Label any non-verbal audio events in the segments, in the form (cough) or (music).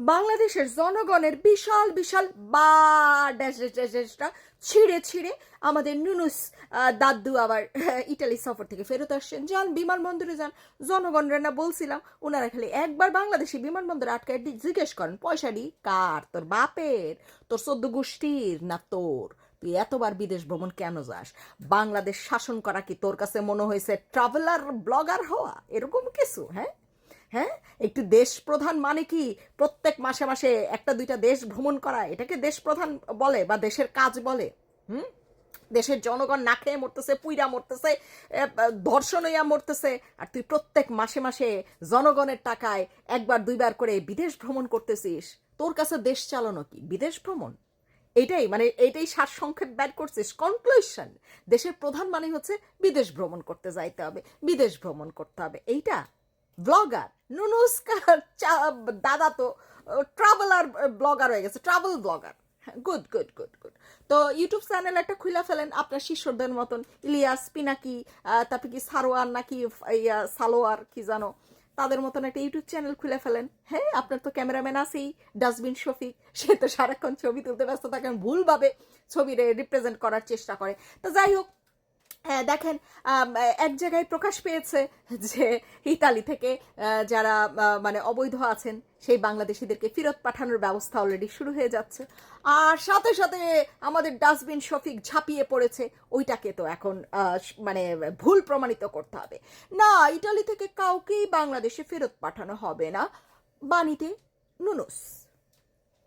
বাংলাদেশের জনগণের বিশাল বিশাল, বা ছিঁড়ে ছিঁড়ে আমাদের নুনুস দাদু আবার (laughs) ইটালি সফর থেকে ফেরত আসছেন। যান, বিমানবন্দরে যান। জনগণরা না বলছিলাম ওনারা খালি একবার বাংলাদেশি বিমানবন্দরে আটকায় দি- জিজ্ঞেস করেন, পয়সা পয়সাটি কার? তোর বাপের? তোর সদ্য গোষ্ঠীর না তোর? তুই এতবার বিদেশ ভ্রমণ কেন যাস? বাংলাদেশ শাসন করা কি তোর কাছে মনে হয়েছে ট্রাভেলার ব্লগার হওয়া? এরকম কিছু হ্যাঁ? হ্যাঁ? একটু দেশ প্রধান মানে কি? প্রত্যেক মাসে মাসে একটা দুইটা দেশ ভ্রমণ করা, এটাকে দেশ প্রধান বলে বা দেশের কাজ বলে, হুম? দেশের জনগণ না খেয়ে মরতেছে, পুইরা মরতেছে ধর্ষণ হইয়া মরতেছে, আর তুই প্রত্যেক মাসে মাসে জনগণের টাকায় একবার দুইবার করে বিদেশ ভ্রমণ করতেছিস, তোর কাছে দেশ চালানো কি? বিদেশ ভ্রমণ? এটাই মানে এটাই সার সংক্ষেপ বের করছিস। কনক্লুশন দেশের প্রধান মানে হচ্ছে বিদেশ ভ্রমণ করতে যাইতে হবে, বিদেশ ভ্রমণ করতে হবে, এইটা। ব্লগার নুনুস্কার দাদা তো ট্রাভেলার ব্লগার হয়ে গেছে travel blogger good good good good তো ইউটিউব চ্যানেল একটা খুলে ফেলেন আপনার শিষ্যদের মতন ইলিয়াস পিনাকি তারপরে কি সারোয়ার নাকি ইয়া, সালোয়ার কি জানো তাদের মতন একটা ইউটিউব চ্যানেল খুলে ফেলেন। হ্যাঁ আপনার তো ক্যামেরাম্যান আছেই ডাস্টবিন শফিক সে তো সারাক্ষণ ছবি তুলতে ব্যস্ত থাকেন ভুলভাবে ছবি রিপ্রেজেন্ট করার চেষ্টা করে। তো যাই হোক দেখেন এক জায়গায় প্রকাশ পেয়েছে যে ইতালি থেকে যারা মানে অবৈধ আছেন, সেই বাংলাদেশিদেরকে ফেরত পাঠানোর ব্যবস্থা অলরেডি শুরু হয়ে যাচ্ছে। আর সাথে সাথে আমাদের ডাস্টবিন শফিক ঝাঁপিয়ে পড়েছে, ওইটাকে তো এখন মানে ভুল প্রমাণিত করতে হবে। না ইটালি থেকে কাউকেই বাংলাদেশে ফেরত পাঠানো হবে না। বাণীতে নুনুস।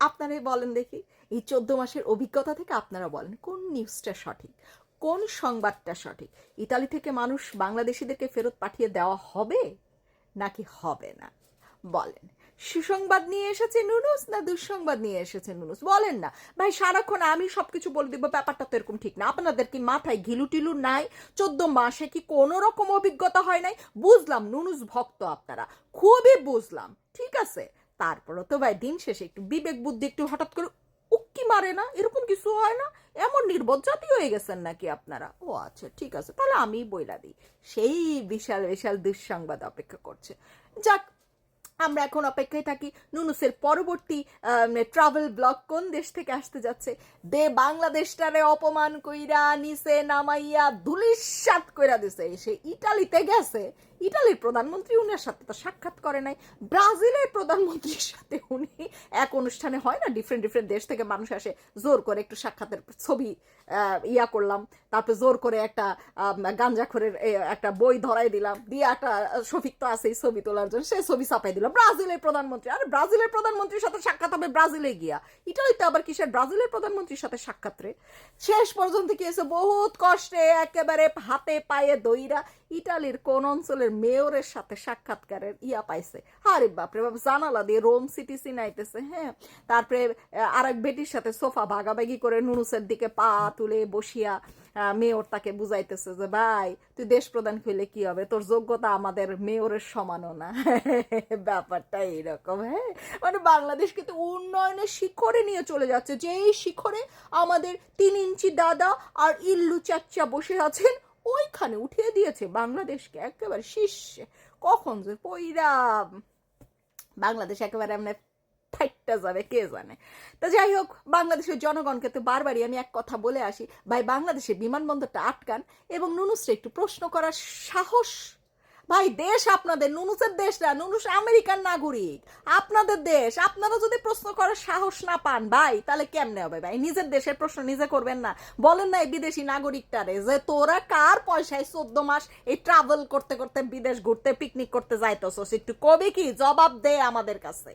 আপনারাই বলেন দেখি, এই চোদ্দ মাসের অভিজ্ঞতা থেকে আপনারা বলেন, কোন নিউজটা সঠিক? কোন সংবাদটা সঠিক? ইতালি থেকে মানুষ বাংলাদেশিদেরকে ফেরত পাঠিয়ে দেওয়া হবে নাকি হবে না? বলেন। সুসংবাদ নিয়ে এসেছে নুনুস না দুঃসংবাদ নিয়ে এসেছে নুনুস? বলেন না। ভাই, সারাক্ষণ আমি সবকিছু বলে দিব, ব্যাপারটা তো এরকম ঠিক না। আপনাদের কি মাথায় ঘিলু টিলু নাই? চোদ্দ মাসে কি কোনো রকম অভিজ্ঞতা হয় নাই? বুঝলাম নুনুস ভক্ত আপনারা। খুবই বুঝলাম। ঠিক আছে? তারপরও তো ভাই, দিন শেষে একটু বিবেক বুদ্ধি একটু হঠাৎ করে উক্কি মারে না, এরকম কিছু হয় না, এমন নির্বোধ জাতি হয়ে গেছেন নাকি আপনারা? ও আচ্ছা ঠিক আছে, তাহলে আমি বইলা দিই। সেই বিশাল বিশাল দুঃসংবাদ অপেক্ষা করছে। যাক আমরা এখন অপেক্ষায় থাকি নুনুসের পরবর্তী ট্রাভেল ব্লগ কোন দেশ থেকে আসতে যাচ্ছে। দে বাংলাদেশটারে অপমান কইরা নিচে নামাইয়া ধুলিসাত কইরা দিছে। সে ইটালিতে গেছে। ইটালির প্রধানমন্ত্রী উনার সাথে তো সাক্ষাৎ করে নাই। ব্রাজিলের প্রধানমন্ত্রীর সাথে উনি এক অনুষ্ঠানে হয় না? ডিফারেন্ট ডিফারেন্ট দেশ থেকে মানুষ আসে, জোর করে একটু সাক্ষাতের ছবি ইয়া করলাম। তারপর জোর করে একটা গাঞ্জাখরের একটা বই ধরাই দিলাম। দিয়ে একটা শফিক তো আছেই ছবি তোলার জন্য। সে ছবি চাপাই দিলাম ব্রাজিলের প্রধানমন্ত্রী। আর ব্রাজিলের প্রধানমন্ত্রীর সাথে সাক্ষাৎ হবে ব্রাজিলে গিয়া। ইটালিতে আবার কিসের? ব্রাজিলের প্রধানমন্ত্রীর সাথে সাক্ষাৎ রে। শেষ পর্যন্ত কি হয়েছে বহুত কষ্টে একেবারে হাতে পায়ে দইরা ইটালির কোন অঞ্চলের মেয়রের সাথে সাক্ষাৎকারের ইয়া পাইছে। আরে বাপরে বাপ জানালা দিয়ে রোম সিটি সিনাইতেছে হ্যাঁ? তারপরে আহ, আরেক বেটির সাথে সোফা ভাগাভাগি করে নুনুসের দিকে পা তুলে বসিয়া মেয়র তাকে বুঝাইতেছে যে, ভাই, তুই দেশ প্রধান হইলে কি হবে? তোর যোগ্যতা আমাদের মেয়রের সমানও না। (laughs) ব্যাপারটা এইরকম হ্যাঁ? মানে বাংলাদেশ কিন্তু উন্নয়নের শিখরে নিয়ে চলে যাচ্ছে। যেই শিখরে আমাদের তিন ইঞ্চি দাদা আর ইল্লু চাচ্চা বসে আছেন, ওইখানে উঠিয়ে দিয়েছে বাংলাদেশকে একেবারে শীর্ষে কখন যে পইরা, বাংলাদেশ একেবারে এমনি ফাইটটা যাবে, কে জানে? তা যাই হোক, বাংলাদেশের জনগণকে তো বারবারই আমি এক কথা বলে আসি, ভাই বাংলাদেশের বিমানবন্দরটা আটকান এবং নুনুসরে একটু প্রশ্ন করার সাহস। ভাই, দেশ আপনাদের, নুনুসের দেশ না, নুনুস আমেরিকার নাগরিক। আপনাদের দেশ, আপনারা যদি প্রশ্ন করার সাহস না পান, ভাই, তাহলে কেমনে হবে? ভাই, নিজের দেশের প্রশ্ন নিজে করবেন না। বলেন না এই বিদেশি নাগরিকটারে যে তোরা কার পয়সায় চোদ্দ মাস এই ট্রাভেল করতে করতে বিদেশ ঘুরতে পিকনিক করতে যাইতেছস? একটু কবে কি? জবাব দে আমাদের কাছে।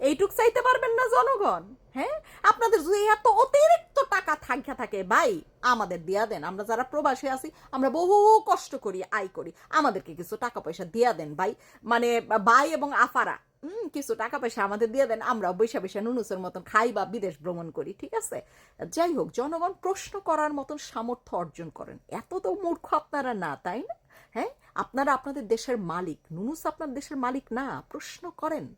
এইটুক চাইতে পারবেন না জনগণ হ্যাঁ? আপনাদের যদি এত অতিরিক্ত টাকা থাকা থাকে, ভাই, আমাদের দিয়া দেন। আমরা যারা প্রবাসী আছি, আমরা বহু কষ্ট করি, আয় করি। আমাদেরকে কিছু টাকা পয়সা দিয়া দেন, ভাই। মানে ভাই এবং আফারা কিছু টাকা পয়সা আমাদের দিয়ে দেন আমরা বৈশা বৈশা নুনুসের মতন খাই বা বিদেশ ভ্রমণ করি, ঠিক আছে? যাই হোক, জনগণ প্রশ্ন করার মতন সামর্থ্য অর্জন করেন। এত তো মূর্খ আপনারা না, তাই না? হ্যাঁ? আপনারা আপনাদের দেশের মালিক, নুনুস আপনার দেশের মালিক না, প্রশ্ন করেন।